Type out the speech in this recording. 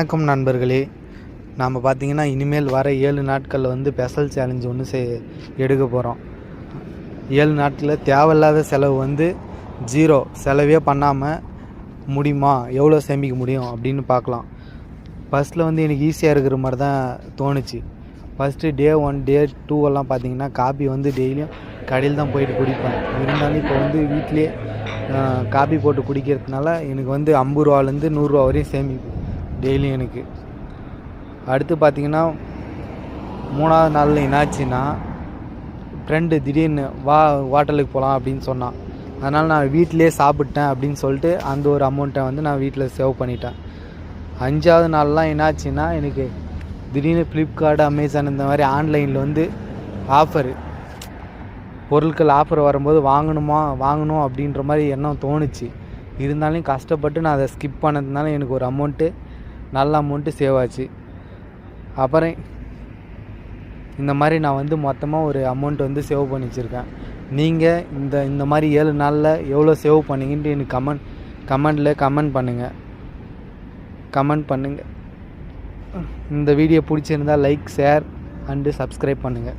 வணக்கம் நண்பர்களே. நாம் பார்த்தீங்கன்னா இனிமேல் வர ஏழு நாட்களில் வந்து ஸ்பெஷல் சேலஞ்ச் ஒன்று செய் எடுக்க போகிறோம் ஏழு நாட்களில் தேவையில்லாத செலவு வந்து ஜீரோ செலவே பண்ணாமல் முடியுமா? எவ்வளோ சேமிக்க முடியும்? அப்படின்னு பார்க்கலாம் ஃபஸ்ட்டில் வந்து எனக்கு ஈஸியாக இருக்கிற மாதிரி தான் தோணுச்சு. First day one day two எல்லாம் பார்த்தீங்கன்னா காபி வந்து டெய்லியும் கடையில் தான் போயிட்டு குடிப்பேன். இருந்தாலும் இப்போ வந்து வீட்டிலேயே காபி போட்டு குடிக்கிறதுனால எனக்கு வந்து ஐம்பது ரூபாலேருந்து நூறுரூவா வரையும் சேமிப்பு. டெய்லியும் எனக்கு. அடுத்து பார்த்தீங்கன்னா மூணாவது நாளில் என்னாச்சுன்னா ஃப்ரெண்டு திடீர்னு வா ஹோட்டலுக்கு போகலாம் அப்படின்னு சொன்னான். அதனால் நான் வீட்டிலே சாப்பிட்டேன் அப்படின்னு சொல்லிட்டு அந்த ஒரு அமௌண்ட்டை வந்து நான் வீட்டில் சேவ் பண்ணிட்டேன். அஞ்சாவது நாள்லாம் என்னாச்சுன்னா எனக்கு திடீர்னு ஃப்ளிப்கார்ட் அமேசான் இந்த மாதிரி ஆன்லைனில் வந்து ஆஃபரு பொருட்கள் ஆஃபர் வரும்போது வாங்கணுமா வாங்கணும் அப்படின்ற மாதிரி எண்ணம் தோணுச்சு. இருந்தாலும் கஷ்டப்பட்டு நான் அதை ஸ்கிப் பண்ணதுனால எனக்கு ஒரு அமௌண்ட்டு நல்ல அமௌண்ட்டு சேவ் ஆச்சு. அப்புறம் இந்த மாதிரி நான் வந்து மொத்தமாக ஒரு அமௌண்ட் வந்து சேவ் பண்ணி வச்சுருக்கேன். நீங்கள் இந்த இந்த மாதிரி ஏழு நாளில் எவ்வளோ சேவ் பண்ணீங்கன்ட்டு எனக்கு கமெண்ட் கமெண்டில் கமெண்ட் பண்ணுங்கள் கமெண்ட் பண்ணுங்கள் இந்த வீடியோ பிடிச்சிருந்தா லைக் ஷேர் அண்டு சப்ஸ்கிரைப் பண்ணுங்கள்